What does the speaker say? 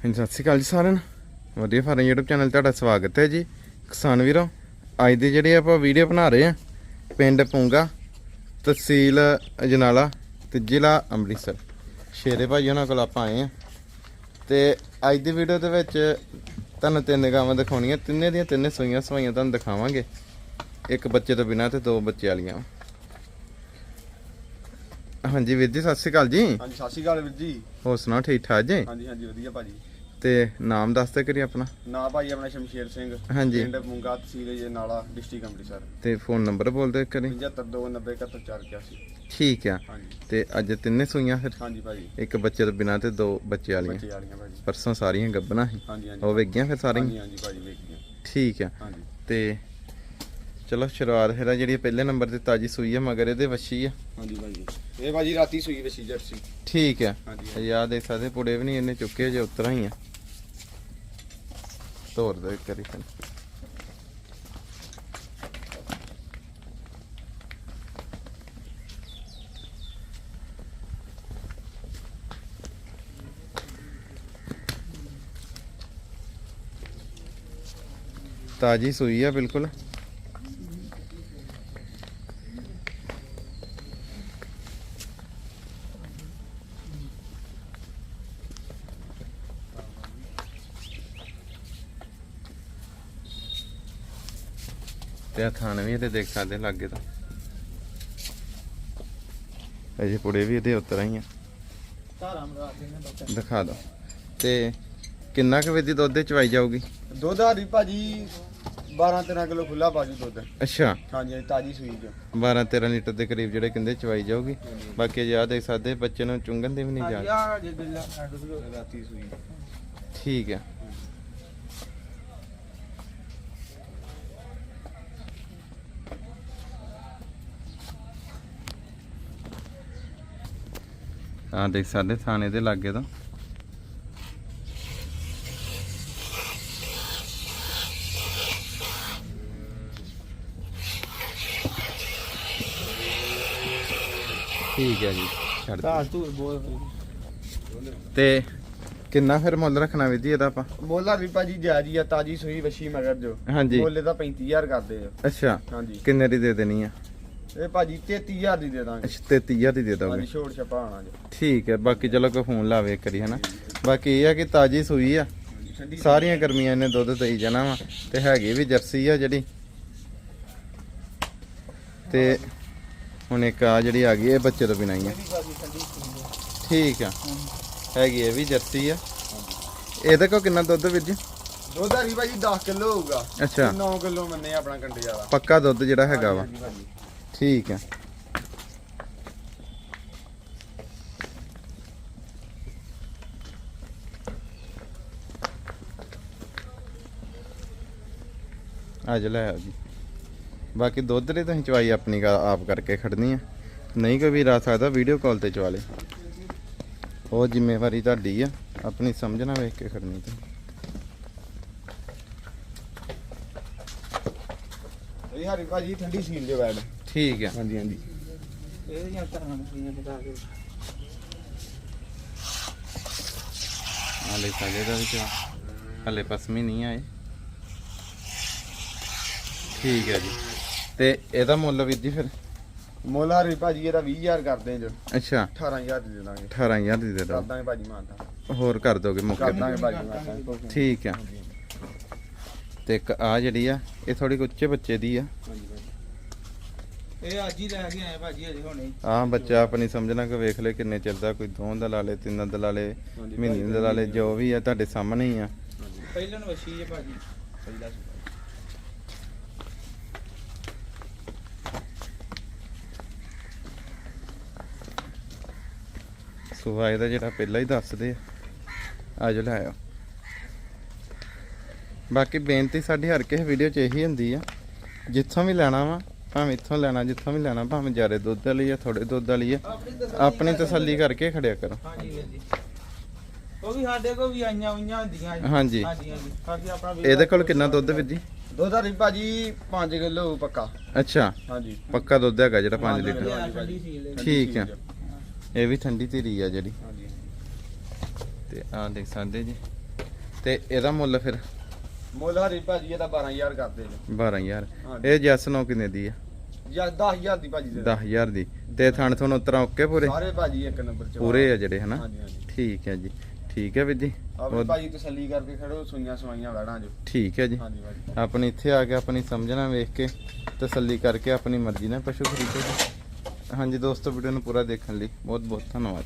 ਹਾਂਜੀ, ਸਤਿ ਸ਼੍ਰੀ ਅਕਾਲ ਜੀ ਸਾਰਿਆਂ ਨੂੰ। ਵਧੀਆ ਫਾਰਮ YouTube ਚੈਨਲ ਤੁਹਾਡਾ ਸਵਾਗਤ ਹੈ ਜੀ। ਕਿਸਾਨ ਵੀਰੋ, ਅੱਜ ਦੀ ਜਿਹੜੀ ਆਪਾਂ ਵੀਡੀਓ ਬਣਾ ਰਹੇ ਆ ਪਿੰਡ ਪੂੰਗਾ, ਤਹਿਸੀਲ ਅਜਨਾਲਾ ਤੇ ਜ਼ਿਲ੍ਹਾ ਅੰਮ੍ਰਿਤਸਰ। ਸ਼ੇਰੇ ਭਾਈ ਉਹਨਾਂ ਕੋਲ ਆਪਾਂ ਆਏ ਆ ਤੇ ਅੱਜ ਦੀ ਵੀਡੀਓ ਦੇ ਵਿੱਚ ਤੁਹਾਨੂੰ ਤਿੰਨ ਗਾਵਾਂ ਦਿਖਾਉਣੀਆਂ। ਤਿੰਨੇ ਦੀਆਂ ਤਿੰਨੇ ਸੂਈਆਂ ਸਵਾਈਆਂ ਤੁਹਾਨੂੰ ਦਿਖਾਵਾਂਗੇ। ਇੱਕ ਬੱਚੇ ਤੋਂ ਬਿਨਾਂ ਤੇ ਦੋ ਬੱਚੇ ਵਾਲੀਆਂ। ਹਾਂਜੀ ਵੀਰ ਜੀ ਸਤਿ ਸ਼੍ਰੀ ਅਕਾਲ ਜੀ। ਹਾਂਜੀ ਸਤਿ ਸ਼੍ਰੀ ਅਕਾਲ ਵੀਰ ਜੀ। ਹੋਰ ਸੁਣਾਓ ਠੀਕ ਠਾਕ ਜੀ? ਹਾਂਜੀ ਹਾਂਜੀ ਵਧੀਆ ਭਾਜੀ। ਤੇ ਨਾਮ ਦੱਸ ਦੇ ਕਰੀ ਆਪਣਾ। ਨਾਂ ਭਾਜੀ ਆਪਣਾ ਸ਼ਮਸ਼ੇਰ ਸਿੰਘ ਹਾਂਜੀ। ਪਿੰਡ ਮੁੰਗਾ ਤਹਿਸੀਲ ਜੇ ਨਾਲਾ ਡਿਸਟ੍ਰਿਕਟ ਅੰਮ੍ਰਿਤਸਰ। ਤੇ ਫੋਨ ਨੰਬਰ ਬੋਲ ਦੇ ਕਰੀ 7529917481 ਠੀਕ ਆ। ਤੇ ਅੱਜ ਤਿੰਨੇ ਸੂਈਆਂ ਫਿਰ? ਹਾਂਜੀ ਭਾਜੀ। ਇੱਕ ਬੱਚੇ ਤੋਂ ਬਿਨਾਂ ਤੇ ਦੋ ਬੱਚੇ ਵਾਲੀਆਂ। ਬੱਚੇ ਵਾਲੀਆਂ ਭਾਜੀ। ਪਰਸੋਂ ਸਾਰੀਆਂ ਗੱਬਣਾ ਸੀ। ਹਾਂਜੀ ਹਾਂਜੀ। ਉਹ ਵੇਗੀਆਂ ਫਿਰ ਸਾਰੀਆਂ? ਹਾਂਜੀ ਹਾਂਜੀ ਭਾਜੀ ਵੇਖੀਆਂ ਠੀਕ ਆ। ਹਾਂਜੀ। ਤੇ ਚਲੋ ਸ਼ੁਰੂਆਤ ਫਿਰ ਆ ਜਿਹੜੀ ਪਹਿਲੇ ਨੰਬਰ ਤੇ ਤਾਜੀ ਸੂਈ ਆ ਮਗਰ ਇਹਦੇ ਵੱਛੀ ਆ। ਹਾਂਜੀ ਭਾਜੀ। ਇਹ ਭਾਜੀ ਰਾਤੀ ਸੂਈ ਵਸੀ ਜਰਸੀ। ਠੀਕ ਆ। ਹਾਂਜੀ ਯਾਦ ਦੇਖ ਸਕਦੇ ਪੁੜੇ ਵੀ ਨਹੀਂ ਇਹਨੇ ਚੁੱਕੇ ਜੇ ਉਤਰਾਂ ਹੀ ਆ। ਤੋਰ ਦੇ ਕਰੀ ਫਿਰ। ਤਾਜੀ ਸੂਈ ਆ ਬਿਲਕੁਲ। ਤੇ ਆ ਥਾਣ ਵੀ ਇਹਦੇ ਦੇਖ ਸਕਦੇ ਲੱਗੇ ਤਾਂ। ਅਜੇ ਪੁੜੇ ਵੀ ਇਹਦੇ ਉਤਰ ਹੀ ਆ। ਦਿਖਾ ਦੋ। ਤੇ ਕਿੰਨਾ ਕੁ ਵਜੇ ਦੁੱਧ ਦੇ ਚਵਾਈ ਜਾਊਗੀ? ਦੁੱਧ ਆ ਰਹੀ ਭਾਜੀ 12 13 ਕਿਲੋ ਖੁੱਲਾ ਭਾਜੀ ਦੁੱਧ। ਅੱਛਾ। ਹਾਂਜੀ ਤਾਜੀ ਸੂਈ ਚ। 12 13 ਲੀਟਰ ਦੇ ਕਰੀਬ ਜਿਹੜੇ ਕਹਿੰਦੇ ਚਵਾਈ ਜਾਊਗੀ। ਬਾਕੀ ਅਜੇ ਆ ਦੇਖ ਸਕਦੇ ਬੱਚੇ ਨੂੰ ਚੁੰਗਣ ਦੀ ਵੀ ਨਹੀਂ ਜਾ ਠੀਕ ਹੈ ਆ ਦੇਖ ਸਕਦੇ ਥਾਣੇ ਦੇ ਲਾਗੇ ਤੋਂ। ਠੀਕ ਹੈ ਜੀ ਛੱਡ ਦਿਓ। ਤੂੰ ਬੋਲ ਤੇ ਕਿੰਨਾ ਫਿਰ ਮੁੱਲ ਰੱਖਣਾ ਵੀਰ ਜੀ ਇਹਦਾ ਆਪਾਂ? ਬੋਲਾ ਵੀ ਭਾਜੀ ਜਾਜੀ ਆ ਤਾਜੀ ਸੂਈ ਵਸੀ ਮਗਰ ਜੋ। ਹਾਂਜੀ। ਬੋਲੇ ਤਾਂ 35000 ਕਰਦੇ ਆ। ਅੱਛਾ ਹਾਂਜੀ। ਕਿੰਨੇ ਦੀ ਦੇ ਦੇਣੀ ਆ? ਇਹ ਭਾਜੀ 33000 ਦੀ ਦੇ ਦਾਂਗੇ। ਅੱਛਾ 33000 ਦੀ ਦੇ ਦੋਗੇ। ਹਾਂਜੀ ਛੋੜ ਛਪਾ ਆਣਾ ਜੀ। ਠੀਕ ਹੈ ਬਾਕੀ ਚਲੋ ਕੋਈ ਫੋਨ ਲਾਵੇ ਇੱਕ ਵਾਰੀ ਹਨਾ ਬਾਕੀ ਇਹ ਆ ਕਿ ਤਾਜੀ ਸੂਈ ਆ। ਠੰਡੀ ਸਾਰੀਆਂ ਗਰਮੀਆਂ ਇਹਨੇ ਦੁੱਧ ਦੇਈ ਜਾਣਾ ਵਾ ਤੇ ਹੈਗੀ ਵੀ ਜਰਸੀ ਆ ਜਿਹੜੀ। ਤੇ ਹੁਣ ਇੱਕ ਆ ਜਿਹੜੀ ਆ ਗਈ ਇਹ ਬੱਚੇ ਤੋਂ ਬਿਨਾਂ ਹੀ ਆ। ਠੀਕ ਆ ਹੈਗੀ ਇਹ ਵੀ ਜਰਸੀ ਆ। ਇਹਦੇ ਕੋ ਕਿੰਨਾ ਦੁੱਧ ਵੀਰ ਜੀ? ਦੁੱਧ ਆ ਭਾਜੀ 10 ਕਿਲੋ ਹੋਊਗਾ। ਅੱਛਾ। 9 ਕਿਲੋ ਮੰਨੇ ਆਪਣਾ ਕੰਡੇ ਵਾਲਾ। ਪੱਕਾ ਦੁੱਧ ਜਿਹੜਾ ਹੈਗਾ ਵਾ। ਹਾਂਜੀ, ਭਾਜੀ। ਠੀਕ ਹੈ। ਅੱਜ ਲੈ ਆਓ ਜੀ। ਬਾਕੀ ਦੁੱਧ ਦੇ ਤੁਸੀਂ ਚਵਾਈ ਆਪਣੀ ਆਪ ਕਰਕੇ ਖੜਨੀ ਆ ਨਹੀਂ ਕੋਈ ਵੀ ਰਾ ਸਕਦਾ ਵੀਡੀਓ ਕਾਲ ਤੇ ਚਵਾ ਲੇ ਉਹ ਜ਼ਿੰਮੇਵਾਰੀ ਤੁਹਾਡੀ ਆ। ਆਪਣੀ ਸਮਝਣਾ ਵੇਖ ਕੇ ਖੜਨੀ ਤੇ ਇਹ ਹਰੀ ਭਾਜੀ, ਠੰਡੀ ਸੀਲ ਦੇ ਬੈਡ ਠੀਕ ਆ ਹਾਂਜੀ ਹਾਂਜੀ। ਇਹਦੀਆਂ ਧਾਰਾਂ ਨੂੰ ਬਤਾ ਦਿਓ ਹਾਲੇ ਸਾਡੇ ਦਾ ਵਿੱਚ। ਹਲੇ ਪਸਮੀ ਨਹੀਂ ਆਏ। ਠੀਕ ਹੈ ਜੀ। ਤੇ ਇਹਦਾ ਮੁੱਲ ਵੀਰ ਜੀ ਫਿਰ? ਮੁੱਲ ਹਰੀ ਭਾਜੀ ਇਹਦਾ 20000 ਕਰਦੇ ਜੋ। ਅੱਛਾ। 18000 ਦੀ ਦੇ ਦਾਂਗੇ 18000 ਦੀ ਦੇ ਕਰ ਦੋ ਦਾਂਗੇ ਭਾਜੀ ਮਾਨਤਾ ਹੋਰ ਕਰ ਦੋਗੇ ਮੌਕੇ ਕਰ ਤੇ। ਦਾਂਗੇ ਭਾਜੀ ਮਾਨਤਾ ਠੀਕ ਆ ਤੇ ਇੱਕ ਆ ਜਿਹੜੀ ਆ ਇਹ ਥੋੜੀ ਉੱਚੇ ਬੱਚੇ ਦੀ ਆ। ਇਹ ਅੱਜ ਹੀ ਲੈ ਕੇ ਆਏ ਭਾਜੀ ਅਜੇ ਹੁਣੇ ਆ ਬੱਚਾ ਆਪਣੀ ਸਮਝਣਾ ਕਿ ਵੇਖ ਲੈ ਕਿੰਨੇ ਚਿਰ ਦਾ ਕੋਈ ਦੋ ਦਾ ਲਾ ਲੇ ਤਿੰਨ ਦਾ ਲਾ ਲੇ ਮਹੀਨੇ ਦਾ ਲਾ ਲੇ ਜੋ। ਵੀ ਆ ਤੁਹਾਡੇ ਸਾਹਮਣੇ ਹੀ ਆ। ਪਹਿਲਾਂ ਨੂੰ ਵਸ਼ੀ ਹੈ ਭਾਜੀ। ਪਹਿਲਾ ਸੁਭਾ ਇਹਦਾ ਜਿਹੜਾ ਪਹਿਲਾਂ ਹੀ ਦੱਸਦੇ ਆ। ਆਜੋ ਲੈ ਆਓ ਬਾਕੀ ਬੇਨਤੀ ਸਾਡੀ ਹਰ ਕਿਸੇ ਵੀਡੀਓ 'ਚ ਇਹੀ ਹੁੰਦੀ ਆ ਜਿੱਥੋਂ ਵੀ ਲੈਣਾ ਵਾ ਭਾਵੇਂ ਇੱਥੋਂ ਲੈਣਾ ਜਿੱਥੋਂ ਵੀ ਲੈਣਾ ਭਾਵੇਂ ਜ਼ਿਆਦਾ ਦੁੱਧ ਵਾਲੀ ਆ ਥੋੜੇ ਦੁੱਧ ਵਾਲੀ ਆ। ਆਪਣੀ ਤਸੱਲੀ ਕਰਕੇ ਖੜਿਆ ਕਰੋ। ਹਾਂਜੀ ਵੀਰ ਜੀ। ਉਹ ਵੀ ਸਾਡੇ ਕੋਲ ਵੀ ਆਈਆਂ ਉਈਆਂ ਹੁੰਦੀਆਂ ਜੀ। ਹਾਂਜੀ। ਹਾਂਜੀ ਹਾਂਜੀ। ਬਾਕੀ ਆਪਣਾ ਵੀਰ ਇਹਦੇ ਕੋਲ ਕਿੰਨਾ ਦੁੱਧ ਵੀਰ ਜੀ? ਦੁੱਧ ਹਰੀ ਭਾਜੀ 5 ਕਿਲੋ ਪੱਕਾ। ਅੱਛਾ। ਹਾਂਜੀ। ਪੱਕਾ ਦੁੱਧ ਹੈਗਾ ਜਿਹੜਾ 5 ਹਾਂਜੀ, ਲੀਟਰ। ਠੰਡੀ ਠੀਕ ਆ। ਹਾਂਜੀ ਇਹ ਵੀ ਠੰਡੀ ਧੀਰੀ ਆ ਜਿਹੜੀ। ਹਾਂਜੀ। ਤੇ ਆਹ ਦੇਖ ਸਕਦੇ ਜੀ। ਤੇ ਇਹਦਾ ਮੁੱਲ ਫਿਰ? ਮੁੱਲ ਹਰੀ ਭਾਜੀ ਇਹਦਾ 12000 ਕਰਦੇ ਜੀ 12000 ਹਾਂਜੀ। ਇਹ ਜੈਸ ਨੋ ਕਿੰਨੇ ਦੀ ਆ? ਜਾਂ 10000 ਦੀ ਭਾਜੀ ਦੇ 10000 ਦੀ। ਤੇ ਥਣ ਤੁਹਾਨੂੰ ਉਤਰਾ ਓਕੇ ਪੂਰੇ? ਸਾਰੇ ਭਾਜੀ ਇੱਕ ਨੰਬਰ ਚ ਪੂਰੇ ਆ ਜਿਹੜੇ ਹਨਾ? ਹਾਂਜੀ ਹਾਂਜੀ। ਠੀਕ ਹੈ ਜੀ। ਠੀਕ ਹੈ ਵੀਰ ਜੀ। ਆਪਣੇ ਬਹੁਤ- ਭਾਜੀ ਤਸੱਲੀ ਕਰਕੇ ਖੜੋ ਸੂਈਆਂ ਸਵਾਈਆਂ ਵੜਾਂ ਜੋ ਠੀਕ ਹੈ ਜੀ। ਹਾਂਜੀ ਭਾਜੀ। ਆਪਣੀ ਇੱਥੇ ਆ ਕੇ ਆਪਣੀ ਸਮਝਣਾ ਵੇਖ ਕੇ ਤਸੱਲੀ ਕਰਕੇ ਆਪਣੀ ਮਰਜ਼ੀ ਨਾਲ ਪਸ਼ੂ ਖਰੀਦੋ ਜੀ। ਹਾਂਜੀ ਦੋਸਤੋ ਵੀਡੀਓ ਨੂੰ ਪੂਰਾ ਦੇਖਣ ਲਈ ਬਹੁਤ ਬਹੁਤ ਧੰਨਵਾਦ।